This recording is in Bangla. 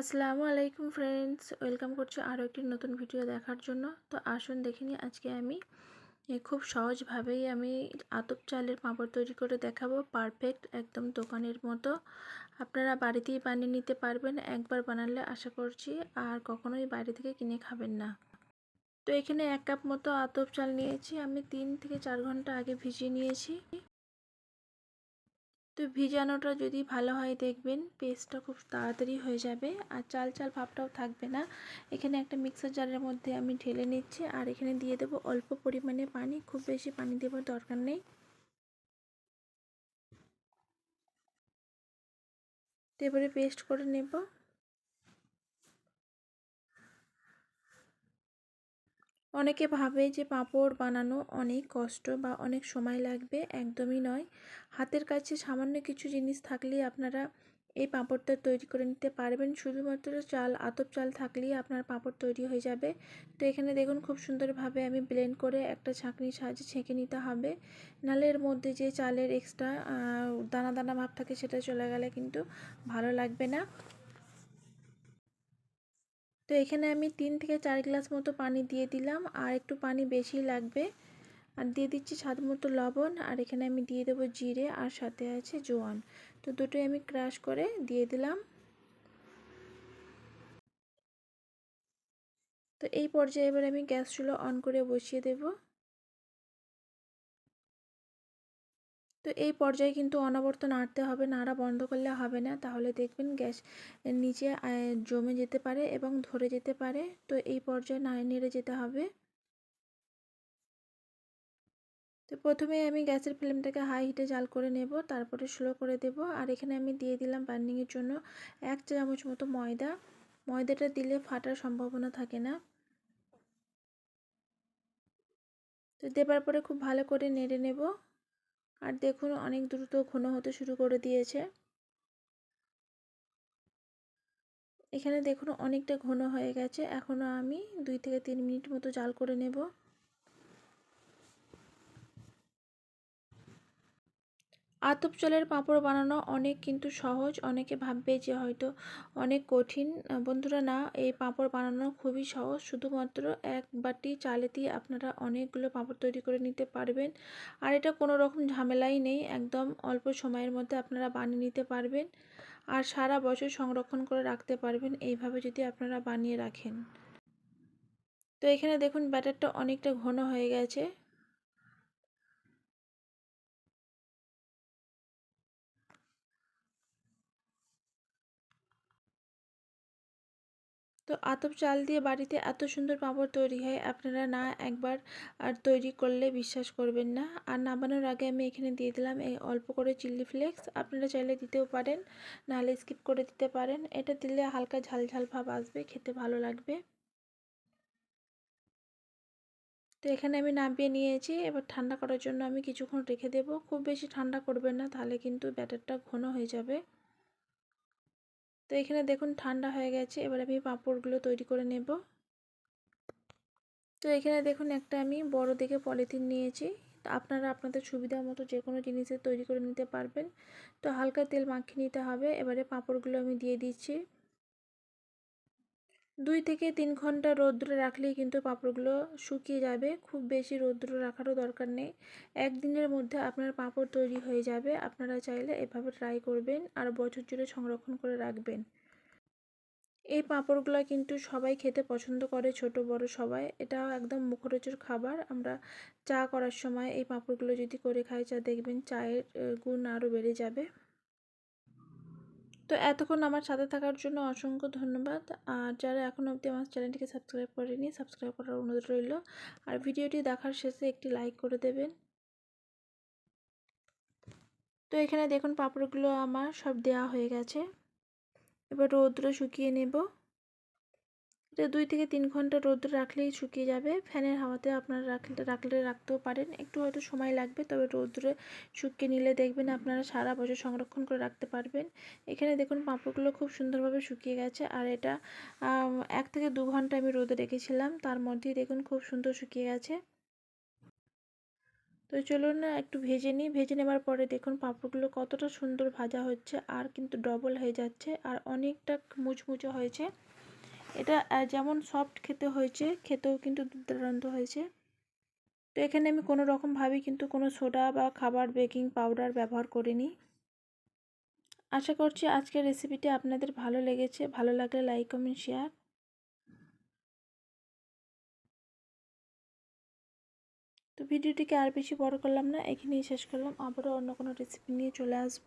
আসসালামু আলাইকুম ফ্রেন্ডস ওয়েলকাম করছি আরও একটি নতুন ভিডিও দেখার জন্য। তো আসুন দেখে নিই আজকে আমি খুব সহজভাবেই আমি আতপ চালের পাঁপড় তৈরি করে দেখাবো পারফেক্ট একদম দোকানের মতো। আপনারা বাড়িতেই বানিয়ে নিতে পারবেন, একবার বানালে আশা করছি আর কখনোই বাইরে থেকে কিনে খাবেন না। তো এখানে এক কাপ মতো আতপ চাল নিয়েছি, আমি তিন থেকে চার ঘণ্টা আগে ভিজিয়ে নিয়েছি। তো ভিজানোটা যদি ভালো হয় দেখবেন পেস্টটা খুব তাড়াতাড়ি হয়ে যাবে। আর চাল চাল ভাবটাও থাকবে না। এখানে একটা মিক্সার জারের মধ্যে আমি ঢেলে নিচ্ছি আর এখানে দিয়ে দেবো অল্প পরিমাণে পানি। খুব বেশি পানি দেওয়ার দরকার নেই। এবারে পেস্ট করে নেব। অনেকে ভাবে যে পাঁপড় বানানো অনেক কষ্ট বা অনেক সময় লাগবে, একদমই নয়। হাতের কাছে সামান্য কিছু জিনিস থাকলেই আপনারা এই পাঁপড়টা তৈরি করে নিতে পারবেন। শুধুমাত্র চাল, আতপ চাল থাকলেই আপনার পাঁপড় তৈরি হয়ে যাবে। তো এখানে দেখুন খুব সুন্দরভাবে আমি ব্লেন্ড করে একটা ছাঁকনির সাহায্যে ছেঁকে নিতে হবে। নাহলে এর মধ্যে যে চালের এক্সট্রা দানা দানা ভাব থাকে সেটা চলে গেলে কিন্তু ভালো লাগবে না। তো এখানে আমি তিন থেকে চার গ্লাস মতো পানি দিয়ে দিলাম, আর একটু পানি বেশি লাগবে। আর দিয়ে দিচ্ছি স্বাদ মতো লবণ, আর এখানে আমি দিয়ে দেবো জিরে, আর সাথে আছে জোয়ান। তো দুটোই আমি ক্রাশ করে দিয়ে দিলাম। তো এই পর্যায়ে এবার আমি গ্যাস চুলো অন করে বসিয়ে দেবো। তো এই পর্যায়ে কিন্তু অনবর্ত নাড়তে হবে, নাড়া বন্ধ করলে হবে না। তাহলে দেখবেন গ্যাস নিচে জমে যেতে পারে এবং ধরে যেতে পারে। তো এই পর্যায়ে নাড়ে নেড়ে যেতে হবে। তো প্রথমে আমি গ্যাসের ফ্লেমটাকে হাই হিটে জাল করে নেব, তারপরে স্লো করে দেব। আর এখানে আমি দিয়ে দিলাম বার্নিংয়ের জন্য এক চামচ মতো ময়দা। ময়দাটা দিলে ফাটার সম্ভাবনা থাকে না। তো দেবার পরে খুব ভালো করে নেড়ে নেব। আর দেখুন, অনেক দ্রুত ঘন হতে শুরু করে দিয়েছে। এখানে দেখুন, অনেকটা ঘন হয়ে গেছে। এখনও আমি দুই থেকে তিন মিনিট মতো জাল করে নেব। আতপ চালের পাঁপড় বানানো অনেক কিন্তু সহজ, অনেকে ভাববে যে হয়তো অনেক কঠিন। বন্ধুরা, না, এই পাঁপড় বানানো খুবই সহজ। শুধুমাত্র এক বাটি চালেতেই আপনারা অনেকগুলো পাঁপড় তৈরি করে নিতে পারবেন। আর এটা কোনো রকম ঝামেলাই নেই, একদম অল্প সময়ের মধ্যে আপনারা বানিয়ে নিতে পারবেন। আর সারা বছর সংরক্ষণ করে রাখতে পারবেন, এইভাবে যদি আপনারা বানিয়ে রাখেন। তো এখানে দেখুন, ব্যাটারটা অনেকটা ঘন হয়ে গেছে। তো আতপ চাল দিয়ে বাড়িতে এত সুন্দর পাঁপড় তৈরি হয়, আপনারা না একবার আর তৈরি করলে বিশ্বাস করবেন না। আর নামানোর আগে আমি এখানে দিয়ে দিলাম এই অল্প করে চিলি ফ্লেক্স, আপনারা চাইলে দিতেও পারেন, নাহলে স্কিপ করে দিতে পারেন। এটা দিলে হালকা ঝাল ঝাল ভাব আসবে, খেতে ভালো লাগবে। তো এখানে আমি নামিয়ে নিয়েছি, এবার ঠান্ডা করার জন্য আমি কিছুক্ষণ রেখে দেব। খুব বেশি ঠান্ডা করবেন না, তাহলে কিন্তু ব্যাটারটা ঘন হয়ে যাবে। তো এখানে দেখুন ঠান্ডা হয়ে গেছে, এবার আমি পাঁপড়গুলো তৈরি করে নেব। তো এখানে দেখুন একটা আমি বড় দেখে পলিথিন নিয়েছি। তো আপনারা আপনাদের সুবিধা মতো যে কোনো জিনিসের তৈরি করে নিতে পারবেন। তো হালকা তেল মাখিয়ে নিতে হবে, এবারে পাঁপড়গুলো আমি দিয়ে দিচ্ছি। দুই থেকে তিন ঘণ্টা রৌদ্রে রাখলেই কিন্তু পাঁপড়গুলো শুকিয়ে যাবে। খুব বেশি রৌদ্র রাখারও দরকার নেই। একদিনের মধ্যে আপনার পাঁপড় তৈরি হয়ে যাবে। আপনারা চাইলে এভাবে ট্রাই করবেন আর বছর জুড়ে সংরক্ষণ করে রাখবেন। এই পাঁপড়গুলো কিন্তু সবাই খেতে পছন্দ করে, ছোট, বড় সবাই। এটা একদম মুখরোচর খাবার। আমরা চা করার সময় এই পাঁপড়গুলো যদি করে খাই, চা দেখবেন চায়ের গুণ আরও বেড়ে যাবে। তো এতক্ষণ আমার সাথে থাকার জন্য অসংখ্য ধন্যবাদ। আর যারা এখন অবধি আমার চ্যানেলটিকে সাবস্ক্রাইব করেনি, সাবস্ক্রাইব করার অনুরোধ রইল। আর ভিডিওটি দেখার শেষে একটি লাইক করে দেবেন। তো এখানে দেখুন পাঁপড়গুলো আমার সব দেওয়া হয়ে গেছে। এবার রৌদ্র শুকিয়ে নেব। এটা দুই থেকে তিন ঘণ্টা রৌদ্র রাখলেই শুকিয়ে যাবে। ফ্যানের হাওয়াতে আপনারা রাখলে রাখলে রাখতেও পারেন। একটু হয়তো সময় লাগবে, তবে রৌদ্রে শুকিয়ে নিলে দেখবেন আপনারা সারা বছর সংরক্ষণ করে রাখতে পারবেন। এখানে দেখুন পাঁপড়গুলো খুব সুন্দরভাবে শুকিয়ে গেছে। আর এটা এক থেকে দু ঘণ্টা আমি রোদে রেখেছিলাম। তার মধ্যেই দেখুন খুব সুন্দর শুকিয়ে গেছে। তো চলুন না, একটু ভেজে নিই। ভেজে নেবার পরে দেখুন পাঁপড়গুলো কতটা সুন্দর ভাজা হচ্ছে, আর কিন্তু ডবল হয়ে যাচ্ছে, আর অনেকটা মুচমুচে হয়েছে। এটা যেমন সফট খেতে হয়েছে, খেতেও কিন্তু দুর্দান্ত হয়েছে। তো এখানে আমি কোনো রকমভাবে কিন্তু কোনো সোডা বা খাবার বেকিং পাউডার ব্যবহার করিনি। আশা করছি আজকের রেসিপিটি আপনাদের ভালো লেগেছে। ভালো লাগলে লাইক কমেন্ট শেয়ার তো ভিডিওটিকে আর বেশি বড় করলাম না, এখানেই শেষ করলাম। আবারও অন্য কোনো রেসিপি নিয়ে চলে আসব।